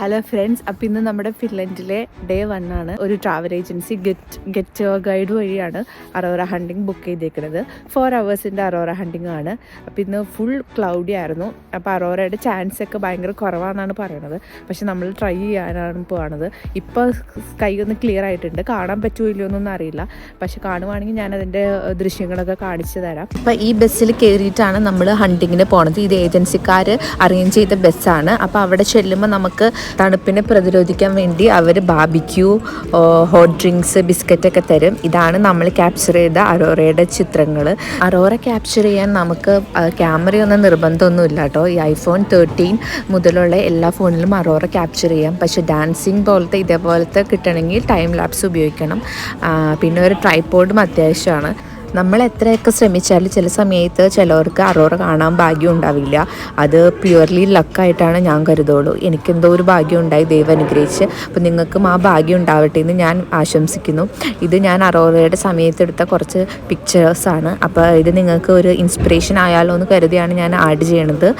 Hello friends അപ്പം ഇന്ന് നമ്മുടെ ഫിൻലൻഡിലെ ഡേ വൺ ആണ്. ഒരു travel agency get get guide വഴിയാണ് അറോറ ഹണ്ടിങ് ബുക്ക് ചെയ്തേക്കുന്നത്. ഫോർ അവേഴ്സിന്റെ അറോറ ഹണ്ടിങ് ആണ്. അപ്പം ഇന്ന് ഫുൾ ക്ലൗഡി ആയിരുന്നു. അപ്പോൾ അറോറയുടെ ചാൻസ് ഒക്കെ ഭയങ്കര കുറവാണെന്നാണ് പറയുന്നത് പക്ഷെ നമ്മൾ ട്രൈ ചെയ്യാനാണ് പോകുന്നത് ഇപ്പോൾ സ്കൈ ഒന്ന് ക്ലിയർ ആയിട്ടുണ്ട്. കാണാൻ പറ്റുമോ ഇല്ലയോ എന്നൊന്നും അറിയില്ല. പക്ഷെ കാണുവാണെങ്കിൽ ഞാൻ അതിന്റെ ദൃശ്യങ്ങളൊക്കെ കാണിച്ചു തരാം. അപ്പോൾ ഈ ബസ്സിൽ കയറിയിട്ടാണ് നമ്മൾ ഹണ്ടിങ്ങിന് പോണത്. ഇത് ഏജൻസിക്കാർ അറേഞ്ച് ചെയ്ത ബസ്സാണ് അപ്പോൾ അവിടെ ചെല്ലുമ്പോൾ നമുക്ക് തണുപ്പിനെ പ്രതിരോധിക്കാൻ വേണ്ടി അവർ ബാബിക്യൂ ഹോട്ട് ഡ്രിങ്ക്സ് ബിസ്ക്കറ്റൊക്കെ തരും. ഇതാണ് നമ്മൾ ക്യാപ്ചർ ചെയ്ത അറോറയുടെ ചിത്രങ്ങൾ. അറോറ ക്യാപ്ചർ ചെയ്യാൻ നമുക്ക് ക്യാമറയൊന്നും നിർബന്ധമൊന്നും ഇല്ല കേട്ടോ. ഈ ഐഫോൺ തേർട്ടീൻ മുതലുള്ള എല്ലാ ഫോണിലും അറോറ ക്യാപ്ചർ ചെയ്യാം. പക്ഷേ ഡാൻസിങ് പോലത്തെ ഇതേപോലത്തെ കിട്ടണമെങ്കിൽ ടൈം ലാപ്സ് ഉപയോഗിക്കണം. പിന്നെ ഒരു ട്രൈപ്പോർഡും അത്യാവശ്യമാണ്. നമ്മൾ എത്രയൊക്കെ ശ്രമിച്ചാലും ചില സമയത്ത് ചിലവർക്ക് അറോറ കാണാൻ ഭാഗ്യം ഉണ്ടാവില്ല. അത് പ്യുവർലി ലക്കായിട്ടാണ് ഞാൻ കരുതുള്ളൂ. എനിക്കെന്തോ ഒരു ഭാഗ്യം ഉണ്ടായി ദൈവം അനുഗ്രഹിച്ച്. അപ്പോൾ നിങ്ങൾക്കും ആ ഭാഗ്യം ഉണ്ടാവട്ടെ എന്ന് ഞാൻ ആശംസിക്കുന്നു. ഇത് ഞാൻ അറോറയുടെ സമയത്തെടുത്ത കുറച്ച് പിക്ചേഴ്സാണ് അപ്പോൾ ഇത് നിങ്ങൾക്ക് ഒരു ഇൻസ്പിറേഷൻ ആയാലോ എന്ന് കരുതിയാണ് ഞാൻ ആഡ് ചെയ്യണത്.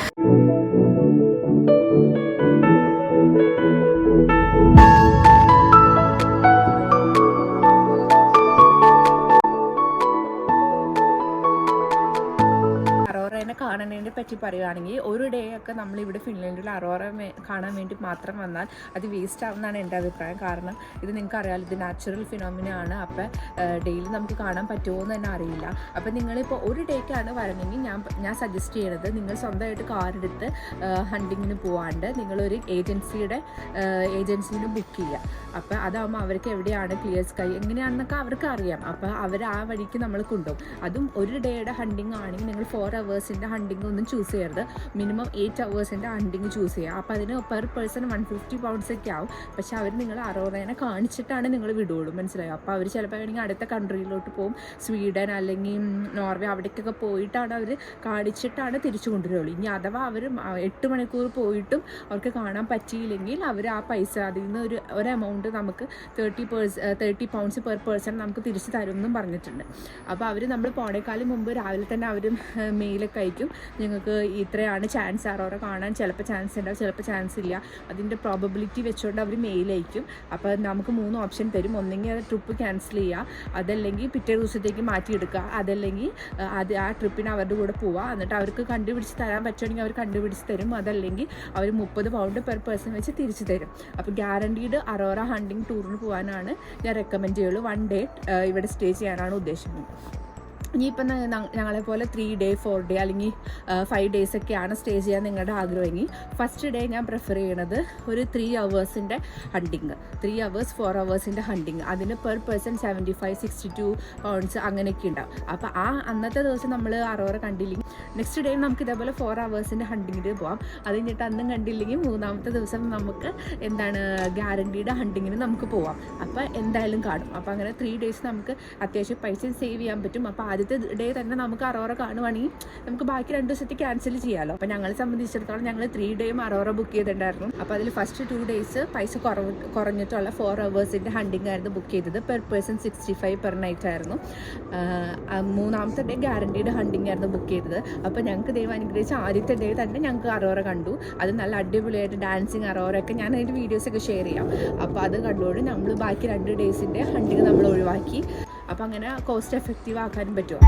അറോറേനെ കാണുന്നതിനെ പറ്റി പറയുകയാണെങ്കിൽ ഒരു ഡേ ഒക്കെ നമ്മൾ ഇവിടെ ഫിൻലൻഡിൽ അറോറ കാണാൻ വേണ്ടി മാത്രം വന്നാൽ അത് വേസ്റ്റ് ആവുന്നതാണ് എന്റെ അഭിപ്രായം. കാരണം ഇത് നിങ്ങൾക്ക് അറിയാമല്ലോ ഇത് നാച്ചുറൽ ഫിനോമിന ആണ്. അപ്പം ഡെയിലി നമുക്ക് കാണാൻ പറ്റുമോ എന്ന് തന്നെ അറിയില്ല. അപ്പം നിങ്ങളിപ്പോൾ ഒരു ഡേക്കാണ് വരണമെങ്കിൽ ഞാൻ ഞാൻ സജസ്റ്റ് ചെയ്യണത് നിങ്ങൾ സ്വന്തമായിട്ട് കാറെടുത്ത് ഹണ്ടിങ്ങിന് പോവാണ്ട് നിങ്ങളൊരു ഏജൻസിയുടെ ഏജൻസിന് ബുക്ക് ചെയ്യുക. അപ്പോൾ അതാകുമ്പോൾ അവർക്ക് എവിടെയാണ് ക്ലിയർ സ്കൈ എങ്ങനെയാണെന്നൊക്കെ അവർക്ക് അറിയാം. അപ്പോൾ അവർ ആ വഴിക്ക് നമ്മൾ കൊണ്ടുപോകും. അതും ഒരു ഡേയുടെ ഹണ്ടിങ് ആണെങ്കിൽ നിങ്ങൾ ഫോർ അവേഴ്സിന്റെ ഹണ്ടിങ് ഒന്നും ചൂസ് ചെയ്യരുത്. മിനിമം എയ്റ്റ് അവേഴ്സിന്റെ ഹണ്ടിങ് ചൂസ് ചെയ്യുക. അപ്പോൾ അതിന് per person one fifty pounds ഒക്കെ ആവും. പക്ഷേ അവർ നിങ്ങൾ അറോറേനെ കാണിച്ചിട്ടാണ് നിങ്ങൾ വിടുകയുള്ളൂ മനസ്സിലായോ? അപ്പോൾ അവർ ചിലപ്പോൾ വേണമെങ്കിൽ അടുത്ത കൺട്രിയിലോട്ട് പോകും. സ്വീഡൻ അല്ലെങ്കിൽ നോർവേ അവിടേക്കൊക്കെ പോയിട്ടാണ് അവർ കാണിച്ചിട്ടാണ് തിരിച്ചു കൊണ്ടുവരുള്ളൂ. ഇനി അഥവാ അവർ എട്ട് മണിക്കൂർ പോയിട്ടും അവർക്ക് കാണാൻ പറ്റിയില്ലെങ്കിൽ അവർ ആ പൈസ അതിൽ നിന്ന് ഒരു ഒരു എമൗണ്ട് നമുക്ക് thirty per thirty pounds per person നമുക്ക് തിരിച്ച് തരും എന്നും പറഞ്ഞിട്ടുണ്ട്. അപ്പോൾ അവർ നമ്മൾ പോണേക്കാളും മുമ്പ് രാവിലെ തന്നെ അവർ മെയിലൊക്കെ അയക്കും നിങ്ങൾക്ക് ഇത്രയാണ് ചാൻസ് ആറോറെ കാണാൻ. ചിലപ്പോൾ ചാൻസ് ഉണ്ടാവും ചിലപ്പോൾ ചാൻസ് ഇല്ല. അതിന്റെ പ്രോബബിലിറ്റി വെച്ചുകൊണ്ട് അവർ മെയിൽ അയക്കും. അപ്പോൾ നമുക്ക് മൂന്ന് ഓപ്ഷൻ തരും. ഒന്നെങ്കിൽ അത് ട്രിപ്പ് ക്യാൻസൽ ചെയ്യുക അതല്ലെങ്കിൽ പിറ്റേ ദിവസത്തേക്ക് മാറ്റിയെടുക്കുക അതല്ലെങ്കിൽ അത് ആ ട്രിപ്പിന് അവരുടെ കൂടെ പോവുക എന്നിട്ട് അവർക്ക് കണ്ടുപിടിച്ച് തരാൻ പറ്റുമെങ്കിൽ അവർ കണ്ടുപിടിച്ച് തരും. അതല്ലെങ്കിൽ അവർ മുപ്പത് പൗണ്ട് പെർ പേഴ്സൺ വെച്ച് തിരിച്ചു തരും. അപ്പോൾ ഗ്യാരണ്ടീഡ് അറോറ ഹണ്ടിങ് ടൂറിന് പോകാനാണ് ഞാൻ റെക്കമെൻഡ് ചെയ്യുള്ളൂ. വൺ ഡേ ഇവിടെ സ്റ്റേ ചെയ്യാനാണ് ഉദ്ദേശിക്കുന്നത്. ഇനിയിപ്പം ഞങ്ങളെ പോലെ ത്രീ ഡേ ഫോർ ഡേ അല്ലെങ്കിൽ ഫൈവ് ഡേയ്സ് ഒക്കെയാണ് സ്റ്റേ ചെയ്യാൻ നിങ്ങളുടെ ആഗ്രഹമെങ്കിൽ ഫസ്റ്റ് ഡേ ഞാൻ പ്രിഫർ ചെയ്യണത് ഒരു ത്രീ അവേഴ്സിന്റെ ഹണ്ടിങ് ത്രീ അവേഴ്സ് ഫോർ അവേഴ്സിന്റെ ഹണ്ടിങ് അതിന് per person seventy five sixty two pounds അങ്ങനെയൊക്കെ ഉണ്ടാവും. അപ്പോൾ ആ അന്നത്തെ ദിവസം നമ്മൾ അറോറ കണ്ടില്ലെങ്കിൽ നെക്സ്റ്റ് ഡേ നമുക്ക് ഇതേപോലെ ഫോർ അവേഴ്സിന്റെ ഹണ്ടിങ്ങിന് പോകാം അത് കഴിഞ്ഞിട്ട് അന്നും കണ്ടില്ലെങ്കിൽ മൂന്നാമത്തെ ദിവസം നമുക്ക് എന്താണ് ഗ്യാരണ്ടീഡ് ഹണ്ടിങ്ങിന് നമുക്ക് പോവാം. അപ്പോൾ എന്തായാലും കാണും. അപ്പോൾ അങ്ങനെ ത്രീ ഡേയ്സ് നമുക്ക് അത്യാവശ്യം പൈസ സേവ് ചെയ്യാൻ പറ്റും. അപ്പോൾ ആദ്യത്തെ ഡേ തന്നെ നമുക്ക് അറോറ കാണുവാണെങ്കിൽ നമുക്ക് ബാക്കി രണ്ട് ദിവസത്തെ ക്യാൻസൽ ചെയ്യാമല്ലോ അപ്പോൾ ഞങ്ങളെ സംബന്ധിച്ചിടത്തോളം ഞങ്ങൾ ത്രീ ഡേയും അറോറ ബുക്ക് ചെയ്തിട്ടുണ്ടായിരുന്നു. അപ്പോൾ അതിൽ ഫസ്റ്റ് ടു ഡേയ്സ് പൈസ കുറവ് കുറഞ്ഞിട്ടുള്ള ഫോർ അവേഴ്സിന്റെ ഹണ്ടിങ് ആയിരുന്നു ബുക്ക് ചെയ്തത്. Per person sixty five per night ആയിരുന്നു മൂന്നാമത്തെ ഡേ ഗ്യാരണ്ടീഡ് ഹണ്ടിങ് ആയിരുന്നു ബുക്ക് ചെയ്തത്. അപ്പോൾ ഞങ്ങൾക്ക് ദൈവം അനുഗ്രഹിച്ച ആദ്യത്തെ ഡേ തന്നെ ഞങ്ങൾക്ക് അറോറ കണ്ടു. അത് നല്ല അടിപൊളിയായിട്ട് ഡാൻസിങ് അറോറ ഒക്കെ ഞാൻ വീഡിയോസ് ഒക്കെ ഷെയർ ചെയ്യാം. അപ്പോൾ അത് കണ്ടുകൊണ്ട് നമ്മൾ ബാക്കി രണ്ട് ഡേയ്സിന്റെ ഹണ്ടിങ് നമ്മൾ ഒഴിവാക്കി. അപ്പോൾ അങ്ങനെ കോസ്റ്റ് എഫക്റ്റീവ് ആക്കാനും പറ്റുമോ